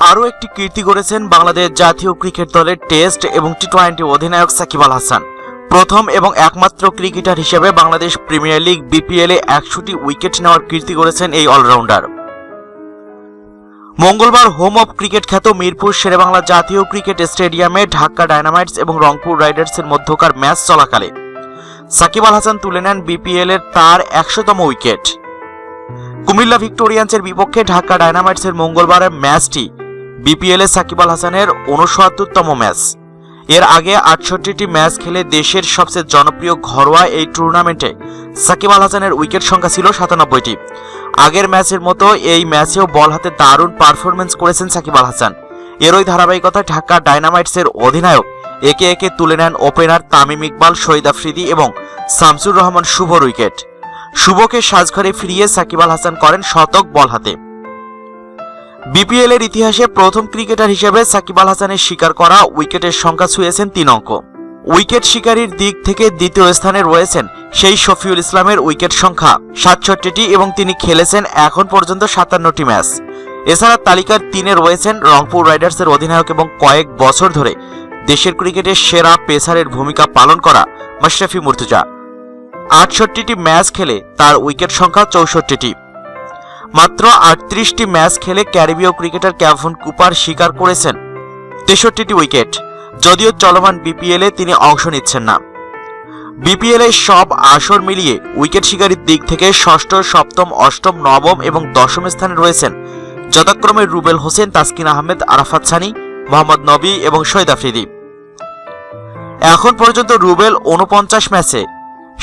আরও একটি কীর্তি করেছেন বাংলাদেশ জাতীয় ক্রিকেট দলের টেস্ট এবং টি টোয়েন্টি অধিনায়ক সাকিব আল হাসান। প্রথম এবং একমাত্র ক্রিকেটার হিসেবে বাংলাদেশ প্রিমিয়ার লিগ বিপিএল একশোটি উইকেট নেওয়ার কীর্তি করেছেন এই অলরাউন্ডার। মঙ্গলবার হোম অফ ক্রিকেট খ্যাত মিরপুর শেরেবাংলা জাতীয় ক্রিকেট স্টেডিয়ামে ঢাকা ডায়নামাইটস এবং রংপুর রাইডার্সের মধ্যকার ম্যাচ চলাকালে। সাকিব আল হাসান তুলে নেন বিপিএল এর তার একশোতম উইকেট। কুমিল্লা ভিক্টোরিয়ান্সের বিপক্ষে ঢাকা ডায়নামাইটসের মঙ্গলবারের ম্যাচটি বিপিএল সাকিব আল হাসানের উনসত্তরতম ম্যাচ। এর আগে আটষট্টিটি ম্যাচ খেলে দেশের সবচেয়ে জনপ্রিয় ঘরোয়া এই টুর্নামেন্টে সাকিব আল হাসানের উইকেট সংখ্যা ছিল সাতানব্বইটি। আগের ম্যাচের মতো এই ম্যাচেও বল হাতে দারুণ পারফরমেন্স করেছেন সাকিব আল হাসান। এরই ধারাবাহিকতায় ঢাকা ডায়নামাইটসের অধিনায়ক, একে একে তুলে নেন ওপেনার তামিম ইকবাল শহীদ আফ্রিদি এবং শামসুর রহমান শুভর উইকেট। শুভকে সাজঘরে ফিরিয়ে সাকিব আল হাসান করেন শতক বল হাতে। বিপিএল এর ইতিহাসে প্রথম ক্রিকেটার হিসেবে সাকিব আল হাসানের শিকার করা উইকেটের সংখ্যা ছুঁয়েছেন তিন অঙ্ক। উইকেট শিকারীর দিক থেকে দ্বিতীয় স্থানে রয়েছেন সেই শফিউল ইসলামের উইকেট সংখ্যা সাতষট্টিটি এবং তিনি খেলেছেন এখন পর্যন্ত সাতান্নটি ম্যাচ। এছাড়া তালিকার তিনে রয়েছেন রংপুর রাইডার্সের অধিনায়ক এবং কয়েক বছর ধরে দেশের ক্রিকেটের সেরা পেসারের ভূমিকা পালন করা মাশরাফি মুর্তুজা। আটষট্টিটি ম্যাচ খেলে তার উইকেট সংখ্যা চৌষট্টিটি। মাত্র আটত্রিশটি ম্যাচ খেলে ক্যারিবীয় ক্রিকেটার ক্যাভন কুপার শিকার করেছেন তেষট্টিটি উইকেট, যদিও চলমান বিপিএল তিনি অংশ নিচ্ছেন না। বিপিএল এর সব আসর মিলিয়ে উইকেট শিকারীর দিক থেকে ষষ্ঠ, সপ্তম, অষ্টম, নবম এবং দশম স্থানে রয়েছেন যথাক্রমে রুবেল হোসেন, তাসকিন আহমেদ, আরাফাত সানি, মোহাম্মদ নবী এবং শহীদ আফ্রিদি। এখন পর্যন্ত রুবেল উনপঞ্চাশ ম্যাচে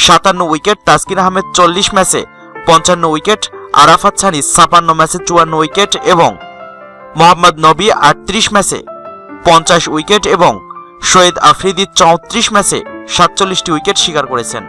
সাতান্ন উইকেট, তাসকিন আহমেদ চল্লিশ ম্যাচে পঞ্চান্ন উইকেট আরাফাত সানি ছাপান্ন ম্যাচে চুয়ান্ন উইকেট এবং মোহাম্মদ নবী আটত্রিশ ম্যাচে পঞ্চাশ উইকেট এবং সৈয়দ আফ্রিদি চৌত্রিশ ম্যাচে সাতচল্লিশটি উইকেট শিকার করেছেন।